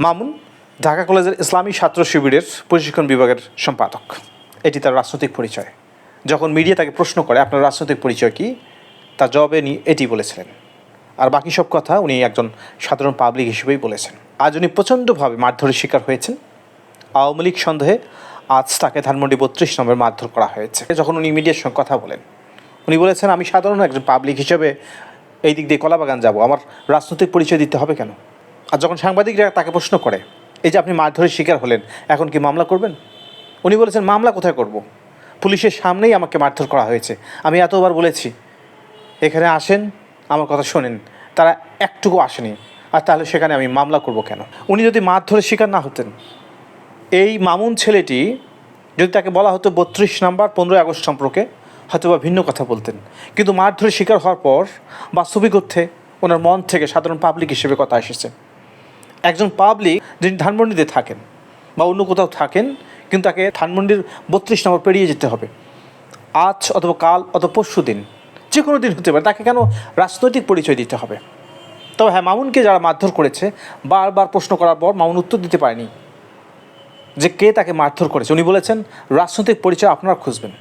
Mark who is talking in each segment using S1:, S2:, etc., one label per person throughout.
S1: মামুন, ঢাকা কলেজের ইসলামী ছাত্র শিবিরের প্রশিক্ষণ বিভাগের সম্পাদক। এটি তার রাজনৈতিক পরিচয়। যখন মিডিয়া তাকে প্রশ্ন করে, আপনার রাজনৈতিক পরিচয় কি? তার জবাবে এটি বলেছিলেন। আর বাকি সব কথা উনি একজন সাধারণ পাবলিক হিসেবেই বলেছেন। আজ উনি প্রচণ্ডভাবে মারধরের শিকার হয়েছেন। আওয়ামী লীগ সন্দেহে আজ তাকে ধানমন্ডি বত্রিশ নম্বর মারধর করা হয়েছে। যখন উনি মিডিয়ার সঙ্গে কথা বলেন, উনি বলেছেন, আমি সাধারণ একজন পাবলিক হিসেবে এই দিক দিয়ে কলাবাগান যাব। আমার রাজনৈতিক পরিচয় দিতে হবে কেন? আর যখন সাংবাদিকরা তাকে প্রশ্ন করে, এই যে আপনি মারধরের শিকার হলেন, এখন কি মামলা করবেন? উনি বলেছেন, মামলা কোথায় করব? পুলিশের সামনেই আমাকে মারধর করা হয়েছে। আমি এতবার বলেছি, এখানে আসেন, আমার কথা শোনেন। তারা একটুকু আসেনি। আর তাহলে সেখানে আমি মামলা করব কেন? উনি যদি মারধরের শিকার না হতেন, এই মামুন ছেলেটি যদি তাকে বলা হতো বত্রিশ নাম্বার, পনেরোই আগস্ট সম্পর্কে হয়তো বা ভিন্ন কথা বলতেন। কিন্তু মারধরের শিকার হওয়ার পর বাস্তবিক অর্থে ওনার মন থেকে সাধারণ পাবলিক হিসেবে কথা এসেছে। একজন পাবলিক যিনি ধানমন্ডিতে থাকেন বা অন্য কোথাও থাকেন, কিন্তু তাকে ধানমন্ডির বত্রিশ নম্বর পেরিয়ে যেতে হবে। আজ অথবা কাল অথবা পরশু দিন যে কোনো দিন হতে পারে, তাকে কেন রাজনৈতিক পরিচয় দিতে হবে? তবে হ্যাঁ মামুনকে যারা মারধর করেছে, বারবার প্রশ্ন করার পর মামুন উত্তর দিতে পারেনি যে কে তাকে মারধর করেছে। উনি বলেছেন, রাজনৈতিক পরিচয় আপনারা খুঁজবেন।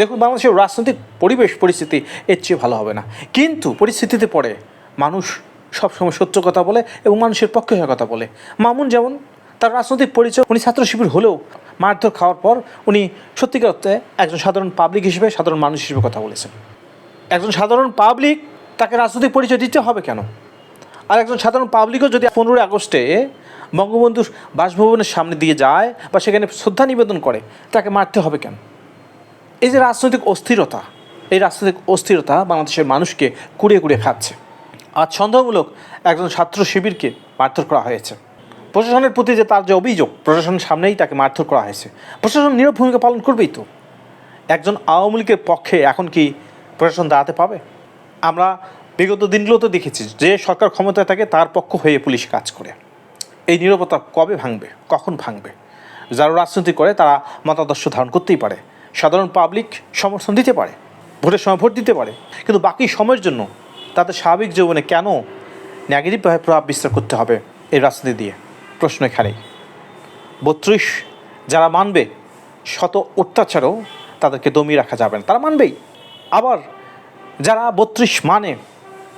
S1: দেখুন, বাংলাদেশের রাজনৈতিক পরিবেশ, পরিস্থিতি এর চেয়ে ভালো হবে না। কিন্তু পরিস্থিতিতে পড়ে মানুষ সবসময় সত্য কথা বলে এবং মানুষের পক্ষে হয়ে কথা বলে। মামুন যেমন তার রাজনৈতিক পরিচয় উনি ছাত্র শিবির হলেও মারধর খাওয়ার পর উনি সত্যিকার অর্থে একজন সাধারণ পাবলিক হিসেবে সাধারণ মানুষ হিসেবে কথা বলেছেন। একজন সাধারণ পাবলিক তাকে রাজনৈতিক পরিচয় দিতে হবে কেন? আর একজন সাধারণ পাবলিকও যদি পনেরোই আগস্টে বঙ্গবন্ধুর বাসভবনের সামনে দিয়ে যায় বা সেখানে শ্রদ্ধা নিবেদন করে, তাকে মারতে হবে কেন? এই যে রাজনৈতিক অস্থিরতা, এই রাজনৈতিক অস্থিরতা বাংলাদেশের মানুষকে কুড়িয়ে কুড়িয়ে খাচ্ছে। আজ সন্দেহমূলক একজন ছাত্র শিবিরকে মারধর করা হয়েছে। প্রশাসনের প্রতি যে তার যে অভিযোগ, প্রশাসনের সামনেই তাকে মারধর করা হয়েছে। প্রশাসন নীরব ভূমিকা পালন করবেই তো। একজন আওয়ামী লীগের পক্ষে এখন কি প্রশাসন দাঁড়াতে পাবে? আমরা বিগত দিনগুলোতে দেখেছি যে সরকার ক্ষমতায় থাকে, তার পক্ষ হয়ে পুলিশ কাজ করে। এই নিরবতা কবে ভাঙবে? কখন ভাঙবে? যারা রাজনীতি করে, তারা মতাদর্শ ধারণ করতেই পারে। সাধারণ পাবলিক সমর্থন দিতে পারে। ভোটের সময় ভোট দিতে পারে। কিন্তু বাকি সময়ের জন্য তাদের স্বাভাবিক জীবনে কেন নেগেটিভভাবে প্রভাব বিস্তার করতে হবে? এই রাজনীতি দিয়ে। প্রশ্ন এখানেই। বত্রিশ, যারা মানবে শত অত্যাচারও তাদেরকে দমিয়ে রাখা যাবে না। তারা মানবেই। আবার যারা বত্রিশ মানে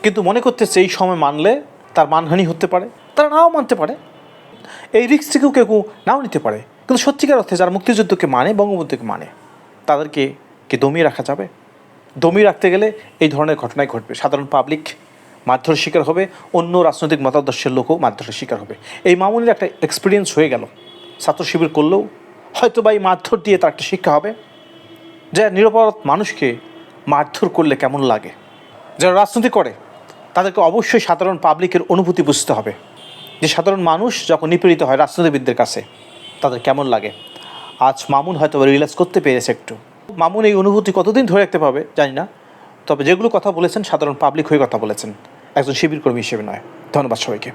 S1: কিন্তু মনে করতেছে এই সময় মানলে তার মানহানি হতে পারে, তারা নাও মানতে পারে। এই রিক্স থেকেও কেউ নাও নিতে পারে। কিন্তু সত্যিকার অর্থে যারা মুক্তিযুদ্ধকে মানে বঙ্গবন্ধুকে মানে তাদেরকে কি দমিয়ে রাখা যাবে? দমিয়ে রাখতে গেলে এই ধরনের ঘটনাই ঘটবে। সাধারণ পাবলিক মারধরের শিকার হবে, অন্য রাজনৈতিক মতাদর্শের লোকও মারধরের শিকার হবে। এই মামুনের একটা এক্সপিরিয়েন্স হয়ে গেল। ছাত্র শিবির করলেও হয়তো বা এই মারধর দিয়ে তার একটা শিক্ষা হবে। যে নিরপরাধ মানুষকে মারধর করলে কেমন লাগে? যারা রাজনীতি করে, তাদেরকে অবশ্যই সাধারণ পাবলিকের অনুভূতি বুঝতে হবে। যে সাধারণ মানুষ যখন নিপীড়িত হয় রাজনীতিবিদদের কাছে, তাদের কেমন লাগে? আজ মামুন হয়তো রিয়েলাইজ করতে পেরেছে একটু। মামুন এই অনুভূতি কতদিন ধরে রাখতে পারবে জানি না। তবে যেগুলো কথা বলেছেন সাধারণ পাবলিক হয়ে কথা বলেছেন। একজন শিবির কর্মী হিসেবে নয়। ধন্যবাদ সবাইকে।